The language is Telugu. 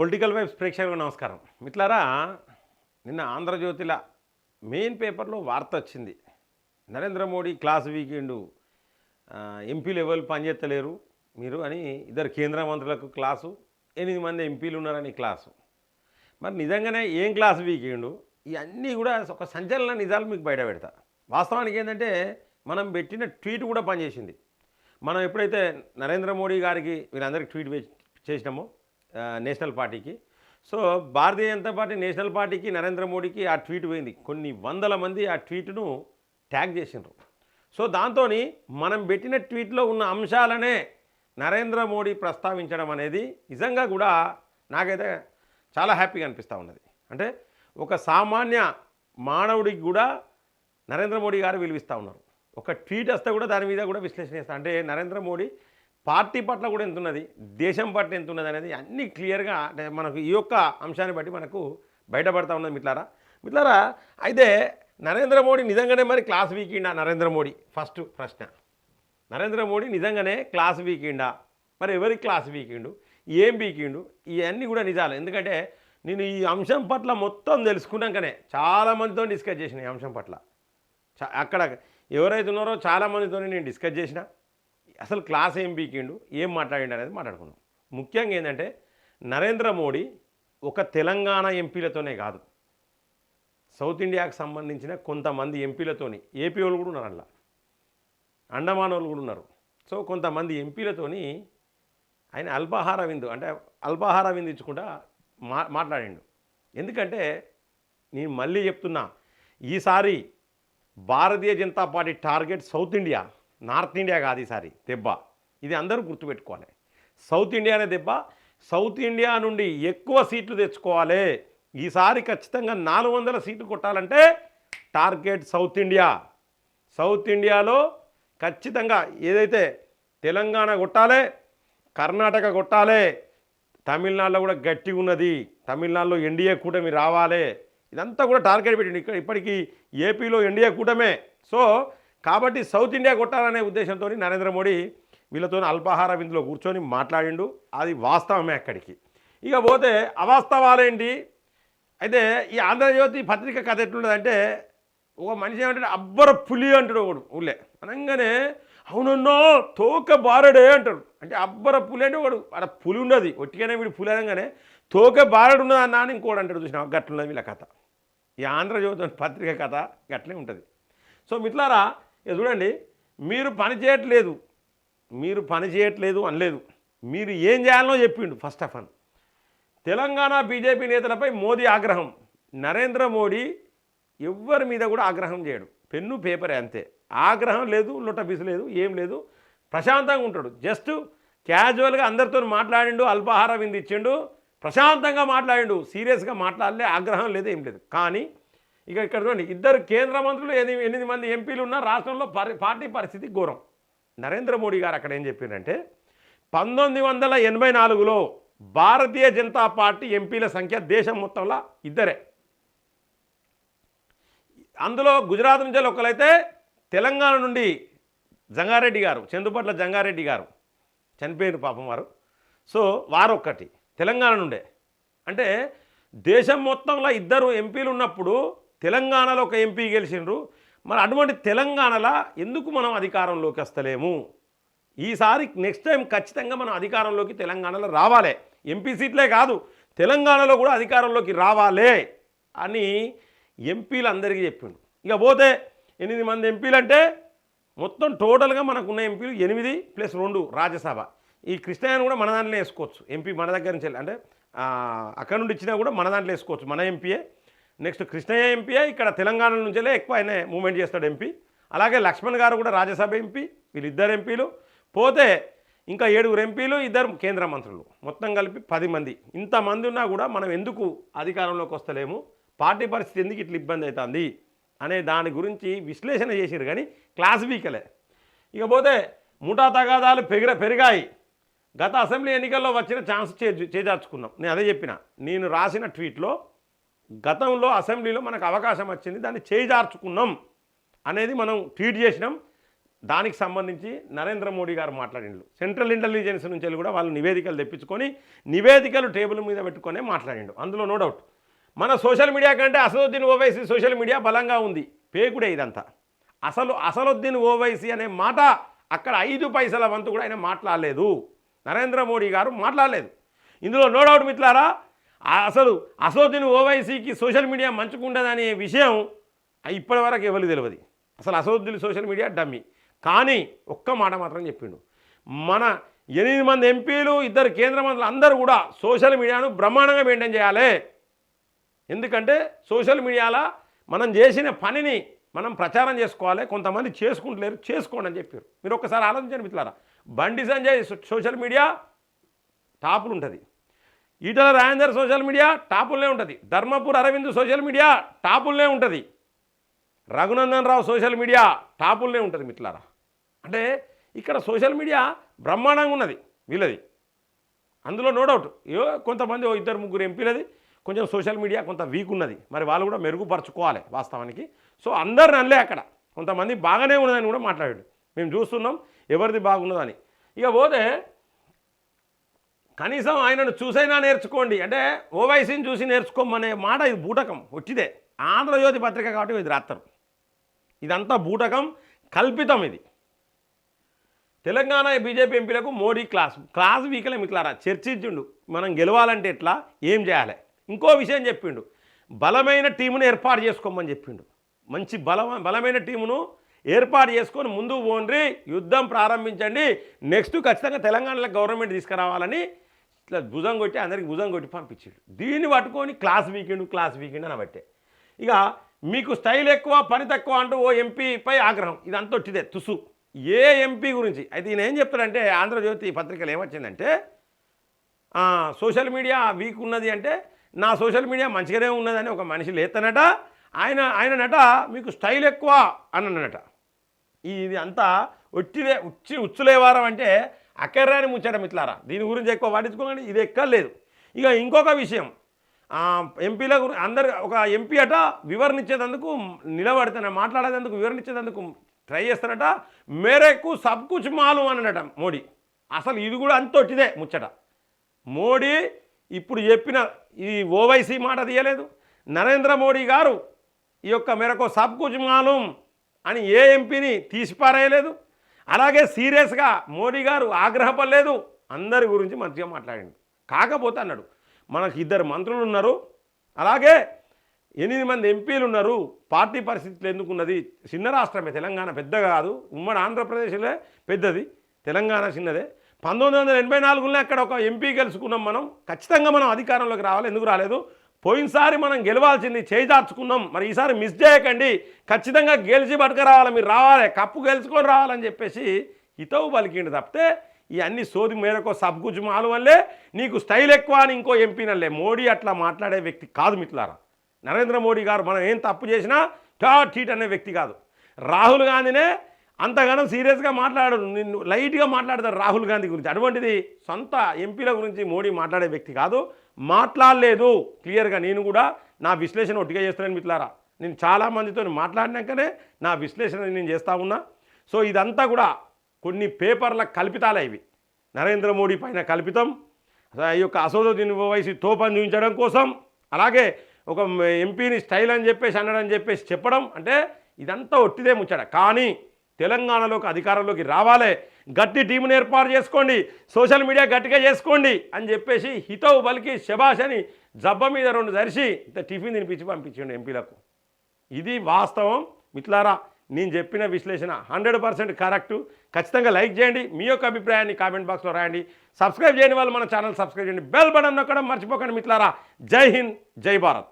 పొలిటికల్ వైబ్స్ ప్రేక్షకులకు నమస్కారం. మిట్లారా నిన్న ఆంధ్రజ్యోతిల మెయిన్ పేపర్లో వార్త వచ్చింది. Narendra Modi class weekend MP level పనిచేస్తలేరు మీరు అని ఇద్దరు కేంద్ర మంత్రులకు క్లాసు ఎనిమిది మంది ఎంపీలు ఉన్నారని క్లాసు. మరి నిజంగానే ఏం క్లాస్ వీకెండు? ఇవన్నీ కూడా ఒక సంచలన నిజాలు మీకు బయట పెడతా. వాస్తవానికి ఏంటంటే మనం పెట్టిన ట్వీట్ కూడా పనిచేసింది. మనం ఎప్పుడైతే నరేంద్ర మోడీ గారికి వీళ్ళందరికీ ట్వీట్ చేసినామో నేషనల్ పార్టీకి. So Bharatiya Janata party national పార్టీకి నరేంద్ర మోడీకి ఆ ట్వీట్ పోయింది. కొన్ని వందల మంది ఆ ట్వీట్ను ట్యాగ్ చేసిండ్రు. సో దాంతో మనం పెట్టిన ట్వీట్లో ఉన్న అంశాలనే నరేంద్ర మోడీ ప్రస్తావించడం అనేది నిజంగా కూడా నాకైతే చాలా హ్యాపీగా అనిపిస్తూ ఉన్నది. అంటే ఒక సామాన్య మానవుడికి కూడా నరేంద్ర మోడీ గారు విలువిస్తూ ఉన్నారు. ఒక ట్వీట్ వస్తే కూడా దాని మీద కూడా విశ్లేషణ చేస్తారు అంటే నరేంద్ర మోడీ పార్టీ పట్ల కూడా ఎంత ఉన్నది దేశం పట్ల ఎంత ఉన్నది అనేది అన్నీ క్లియర్గా అంటే మనకు ఈ యొక్క అంశాన్ని బట్టి మనకు బయటపడతా ఉన్నది మిట్లారా మిట్లారా అయితే నరేంద్ర మోడీ నిజంగానే మరి క్లాస్ వీకిండా? నరేంద్ర మోడీ ఫస్ట్ ప్రశ్న. నరేంద్ర మోడీ నిజంగానే క్లాస్ వీకిండా? మరి ఎవరి క్లాస్ వీకిండు? ఏం వీకిండు? ఇవన్నీ కూడా నిజాలు. ఎందుకంటే నేను ఈ అంశం పట్ల మొత్తం తెలుసుకున్నాకనే చాలామందితో డిస్కస్ చేసిన ఈ అంశం పట్ల. అక్కడ ఎవరైతే ఉన్నారో చాలామందితో నేను డిస్కస్ చేసిన. అసలు క్లాస్ ఏం పీకిండు ఏం మాట్లాడిండు అనేది మాట్లాడుకున్నాం ముఖ్యంగా ఏంటంటే నరేంద్ర మోడీ ఒక తెలంగాణ ఎంపీలతోనే కాదు. సౌత్ ఇండియాకు సంబంధించిన కొంతమంది ఎంపీలతోని ఏపీ వాళ్ళు కూడా ఉన్నారు అలా అండమాన్ వాళ్ళు కూడా ఉన్నారు. సో కొంతమంది ఎంపీలతోని ఆయన అల్పాహార విందు అంటే అల్పాహార విందు ఇచ్చుకుంటా మా మాట్లాడిండు. ఎందుకంటే నేను మళ్ళీ చెప్తున్నా ఈసారి Bharatiya Janata party target south India. North India కాదు ఈసారి దెబ్బ. ఇది అందరూ గుర్తుపెట్టుకోవాలి. సౌత్ ఇండియానే దెబ్బ సౌత్ ఇండియా నుండి ఎక్కువ సీట్లు తెచ్చుకోవాలి. ఈసారి ఖచ్చితంగా నాలుగు వందల సీట్లు కొట్టాలంటే టార్గెట్ సౌత్ ఇండియా. సౌత్ ఇండియాలో ఖచ్చితంగా ఏదైతే తెలంగాణ కొట్టాలి కర్ణాటక కొట్టాలి తమిళనాడులో కూడా గట్టిగా ఉన్నది. తమిళనాడులో ఎన్డీఏ కూటమి రావాలి. ఇదంతా కూడా టార్గెట్ పెట్టింది ఇక్కడ ఇప్పటికీ ఏపీలో ఎన్డీఏ కూటమే. సో కాబట్టి సౌత్ ఇండియా కొట్టాలనే ఉద్దేశంతో నరేంద్ర మోడీ వీళ్ళతో అల్పాహార విందులో కూర్చొని మాట్లాడిండు. అది వాస్తవమే అక్కడికి. ఇక పోతే అవాస్తవాలేంటి? అయితే ఈ ఆంధ్రజ్యోతి పత్రిక కథ ఎట్లుంటుందంటే ఒక మనిషి ఏమంటాడు అబ్బర పులి అంటాడు ఒకడు ఊళ్ళే. అనగానే అవునన్నో తోక బారడే అంటాడు. అంటే అబ్బర పులి అంటే ఒకడు అక్కడ పులి ఉండదు ఒట్టిగానే వీడు పులి అనగానే తోక బారడు ఉన్నది అన్నా అని ఇంకోటి అంటాడు చూసిన గట్లున్నది వీళ్ళ కథ. ఈ ఆంధ్రజ్యోతి పత్రిక కథ గట్లే ఉంటుంది. సో మిట్లారా చూడండి మీరు పని చేయట్లేదు. మీరు పని చేయట్లేదు అనలేదు. మీరు ఏం చేయాలనో చెప్పిండు first of all Telangana BJP నేతలపై మోదీ ఆగ్రహం. నరేంద్ర మోడీ ఎవ్వరి మీద కూడా ఆగ్రహం చేయడు. పెన్ను పేపరే అంతే. ఆగ్రహం లేదు లొట్టబిసు లేదు ఏం లేదు. ప్రశాంతంగా ఉంటాడు. జస్ట్ క్యాజువల్గా అందరితో మాట్లాడిండు అల్పాహార విందు ఇచ్చిండు ప్రశాంతంగా మాట్లాడిండు. సీరియస్గా మాట్లాడలే ఆగ్రహం లేదు ఏం లేదు. కానీ ఇక ఇక్కడ చూడండి ఇద్దరు కేంద్ర మంత్రులు ఎనిమిది ఎనిమిది మంది ఎంపీలు ఉన్న రాష్ట్రంలో పార్టీ పరిస్థితి ఘోరం. నరేంద్ర మోడీ గారు అక్కడ ఏం చెప్పారంటే పంతొమ్మిది వందల ఎనభై నాలుగులో భారతీయ జనతా పార్టీ ఎంపీల సంఖ్య దేశం మొత్తంలో ఇద్దరే. అందులో గుజరాత్ నుంచి ఒకరైతే తెలంగాణ నుండి జంగారెడ్డి గారు చందుపట్ల జంగారెడ్డి గారు. చనిపోయిన పాపం వారు. సో వారు ఒక్కటి తెలంగాణ నుండే. అంటే దేశం మొత్తంలో ఇద్దరు ఎంపీలు ఉన్నప్పుడు తెలంగాణలో ఒక ఎంపీ గెలిచిండ్రు. మరి అటువంటి తెలంగాణలో ఎందుకు మనం అధికారంలోకి వస్తలేము? ఈసారి నెక్స్ట్ టైం ఖచ్చితంగా మనం అధికారంలోకి తెలంగాణలో రావాలి. ఎంపీ సీట్లే కాదు తెలంగాణలో కూడా అధికారంలోకి రావాలే అని ఎంపీలు అందరికీ చెప్పిండు ఇక పోతే ఎనిమిది మంది ఎంపీలు అంటే మొత్తం టోటల్గా మనకున్న ఎంపీలు ఎనిమిది ప్లస్ రెండు రాజ్యసభ. ఈ కృష్ణయ్యను కూడా మన దాంట్లో వేసుకోవచ్చు. ఎంపీ మన దగ్గర నుంచి అంటే అక్కడ నుండి ఇచ్చినా కూడా మన దాంట్లో వేసుకోవచ్చు. మన ఎంపీయే. నెక్స్ట్ కృష్ణయ్య ఎంపీయే ఇక్కడ తెలంగాణ నుంచే ఎక్కువ ఆయన మూమెంట్ చేస్తాడు ఎంపీ. అలాగే లక్ష్మణ్ గారు కూడా రాజ్యసభ ఎంపీ వీళ్ళిద్దరు ఎంపీలు. పోతే ఇంకా ఏడుగురు ఎంపీలు ఇద్దరు కేంద్ర మంత్రులు. మొత్తం కలిపి పది మంది. ఇంతమంది ఉన్నా కూడా మనం ఎందుకు అధికారంలోకి వస్తలేము? పార్టీ పరిస్థితి ఎందుకు ఇట్లా ఇబ్బంది అవుతుంది? అనే దాని గురించి విశ్లేషణ చేసారు కానీ క్లాస్ వీకలే. ఇక పోతే ముఠా తగాదాలు పెరిగ పెరిగాయి. గత అసెంబ్లీ ఎన్నికల్లో వచ్చిన ఛాన్స్ చేజార్చుకున్నాం. నేను అదే చెప్పిన. నేను రాసిన ట్వీట్లో గతంలో అసెంబ్లీలో మనకు అవకాశం వచ్చింది దాన్ని చేజార్చుకున్నాం అనేది మనం ట్వీట్ చేసినాం. దానికి సంబంధించి నరేంద్ర మోడీ గారు మాట్లాడిండు సెంట్రల్ ఇంటెలిజెన్స్ నుంచి వెళ్ళి కూడా వాళ్ళు నివేదికలు తెప్పించుకొని నివేదికలు టేబుల్ మీద పెట్టుకొని మాట్లాడిండు. అందులో నో డౌట్. మన సోషల్ మీడియా కంటే అసదుద్దీన్ ఓవైసీ సోషల్ మీడియా బలంగా ఉంది. పేకుడే ఇదంతా. అసలు అసలుద్దీన్ ఓవైసీ అనే మాట అక్కడ ఐదు పైసల వంతు కూడా ఆయన మాట్లాడలేదు. నరేంద్ర మోడీ గారు మాట్లాడలేదు. ఇందులో నో డౌట్ మిత్రులారా అసలు అసదుద్దీన్ ఓవైసీకి సోషల్ మీడియా మంచుకుండదనే విషయం ఇప్పటి వరకు ఎవరికి తెలియదు అసలు అసలుద్దీన్ సోషల్ మీడియా డమ్మి. కానీ ఒక్క మాట మాత్రం చెప్పిండు. మన ఎనిమిది మంది ఎంపీలు ఇద్దరు కేంద్ర మంత్రులు అందరూ కూడా సోషల్ మీడియాను బ్రహ్మాండంగా మెయింటైన్ చేయాలి. ఎందుకంటే సోషల్ మీడియాలో మనం చేసిన పనిని మనం ప్రచారం చేసుకోవాలి కొంతమంది చేసుకుంటలేరు చేసుకోండి అని చెప్పారు. మీరు ఒక్కసారి ఆలోచించండి మిత్రులారా. బండి సంజయ్ సోషల్ మీడియా టాపులు ఉంటుంది. ఈటల రాజేందర్ సోషల్ మీడియా టాపుల్నే ఉంటుంది. ధర్మపూర్ అరవింద్ సోషల్ మీడియా టాపుల్నే ఉంటుంది. రఘునందన్ రావు సోషల్ మీడియా టాపుల్నే ఉంటుంది మిట్లారా అంటే ఇక్కడ సోషల్ మీడియా బ్రహ్మాండంగా ఉన్నది వీళ్ళది. అందులో నో డౌట్ ఏ కొంతమంది ఓ ఇద్దరు ముగ్గురు ఎంపీలది కొంచెం సోషల్ మీడియా కొంత వీక్ ఉన్నది. మరి వాళ్ళు కూడా మెరుగుపరచుకోవాలి వాస్తవానికి. సో అందరు నల్లే అక్కడ. కొంతమంది బాగానే ఉన్నదని కూడా మాట్లాడాడు. మేము చూస్తున్నాం ఎవరిది బాగున్నదని. ఇక పోతే కనీసం ఆయనను చూసైనా నేర్చుకోండి. అంటే ఓవైసీని చూసి నేర్చుకోమనే మాట ఇది బూటకం వచ్చిదే ఆంధ్రజ్యోతి పత్రిక కాబట్టి ఇది రాస్తారు ఇదంతా బూటకం కల్పితం ఇది. తెలంగాణ బీజేపీ ఎంపీలకు మోడీ క్లాస్ క్లాస్ వీకలే మిట్లారా చర్చించిండు మనం గెలవాలంటే ఎట్లా? ఏం చేయాలి? ఇంకో విషయం చెప్పిండు బలమైన టీమును ఏర్పాటు చేసుకోమని చెప్పిండు. మంచి బలమ బలమైన టీమును ఏర్పాటు చేసుకొని ముందు పోండ్రి యుద్ధం ప్రారంభించండి నెక్స్ట్ ఖచ్చితంగా తెలంగాణలో గవర్నమెంట్ తీసుకురావాలని ఇట్లా భుజం కొట్టి అందరికి భుజం కొట్టి పంపించాడు. దీన్ని పట్టుకొని క్లాస్ వీకెండ్ క్లాస్ వీకెండ్ అని బట్టే ఇక మీకు స్టైల్ ఎక్కువ పని తక్కువ అంటూ ఓ ఎంపీపై ఆగ్రహం. ఇదంతా ఒట్టిదే తుసు. ఏ ఎంపీ గురించి? అయితే ఈయన ఏం చెప్తాడంటే ఆంధ్రజ్యోతి పత్రికలు ఏమొచ్చిందంటే సోషల్ మీడియా వీక్ ఉన్నది అంటే నా సోషల్ మీడియా మంచిగానే ఉన్నదని ఒక మనిషి లేతనట ఆయన ఆయన నట మీకు స్టైల్ ఎక్కువ అన్ననట అన్నట ఇది అంతా ఒట్టిదే ఉచ్చి ఉచ్చులేవారం అంటే అక్కర్రాని ముచ్చట ఇట్లారా దీని గురించి ఎక్కువ పట్టించుకోకండి ఇది ఎక్కర్లేదు ఇక ఇంకొక విషయం ఎంపీల గురించి అందరు ఒక ఎంపీ అట వివరణ ఇచ్చేందుకు నిలబడితేనే మాట్లాడేందుకు వివరణ ఇచ్చేందుకు ట్రై చేస్తారట మేరకు సబ్ కుచ్ మాలు అనడట మోడీ. అసలు ఇది కూడా అంతొట్టిదే ముచ్చట. మోడీ ఇప్పుడు చెప్పిన ఈ ఓవైసీ మాట తీయలేదు. నరేంద్ర మోడీ గారు ఈ యొక్క మేరకు సబ్ కుచ్ మాలూం అని ఏ ఎంపీని తీసిపారేయలేదు. అలాగే సీరియస్గా మోడీ గారు ఆగ్రహపడలేదు. అందరి గురించి మంచిగా మాట్లాడండి. కాకపోతే అన్నాడు మనకు ఇద్దరు మంత్రులు ఉన్నారు. అలాగే ఎనిమిది మంది ఎంపీలు ఉన్నారు. పార్టీ పరిస్థితులు ఎందుకున్నది? చిన్న రాష్ట్రమే తెలంగాణ పెద్ద కాదు. ఉమ్మడి ఆంధ్రప్రదేశ్లే పెద్దది తెలంగాణ చిన్నదే. పంతొమ్మిది వందల ఎనభై నాలుగులో అక్కడ ఒక ఎంపీ గెలుచుకున్నాం మనం. ఖచ్చితంగా మనం అధికారంలోకి రావాలి. ఎందుకు రాలేదు? పోయినసారి మనం గెలవాల్సింది చేజార్చుకున్నాం. మరి ఈసారి మిస్ చేయకండి. ఖచ్చితంగా గెలిచి పట్టుకురావాలి మీరు రావాలి. కప్పు గెలుచుకొని రావాలని చెప్పేసి హితవు పలికిండు తప్పితే ఈ అన్ని సోది మేరకు సబ్గుజు మాలు వల్లే నీకు స్టైల్ ఎక్కువ అని ఇంకో ఎంపీనల్లే మోడీ అట్లా మాట్లాడే వ్యక్తి కాదు మిట్లారా నరేంద్ర మోడీ గారు మనం ఏం తప్పు చేసినా టా టీట్ అనే వ్యక్తి కాదు. రాహుల్ గాంధీనే అంతగానో సీరియస్గా మాట్లాడరు నిన్ను లైట్గా మాట్లాడతారు రాహుల్ గాంధీ గురించి. అటువంటిది సొంత ఎంపీల గురించి మోడీ మాట్లాడే వ్యక్తి కాదు. మాట్లాడలేదు. క్లియర్గా నేను కూడా నా విశ్లేషణ ఒట్టిగా చేస్తున్నాను మిట్లారా నేను చాలామందితో మాట్లాడినాకనే నా విశ్లేషణ నేను చేస్తా ఉన్నా. సో ఇదంతా కూడా కొన్ని పేపర్ల కల్పితాలే ఇవి. నరేంద్ర మోడీ పైన కల్పితం. ఈ యొక్క అసోదుద్దీన్ వయసు తోపని చూపించడం కోసం అలాగే ఒక ఎంపీని స్టైల్ అని చెప్పేసి అన్నాడని చెప్పేసి చెప్పడం అంటే ఇదంతా ఒట్టిదే ముచ్చట. కానీ తెలంగాణలోకి అధికారంలోకి రావాలే. గట్టి టీముని ఏర్పాటు చేసుకోండి. సోషల్ మీడియా గట్టిగా చేసుకోండి అని చెప్పేసి హితవు బలికి శభాష్ అని జబ్బ మీద రెండు దరిసి ఇంత టిఫిన్ తినిపించి పంపించండి ఎంపీలకు. ఇది వాస్తవం. మిట్లారా నేను చెప్పిన విశ్లేషణ హండ్రెడ్ పర్సెంట్ కరెక్ట్. ఖచ్చితంగా లైక్ చేయండి. మీ యొక్క అభిప్రాయాన్ని కామెంట్ బాక్స్లో రాయండి. సబ్స్క్రైబ్ చేయని వాళ్ళు మన ఛానల్ సబ్స్క్రైబ్ చేయండి. బెల్ బటన్ నొక్కడం మర్చిపోకండి మిట్లారా జై హింద్ జై భారత్.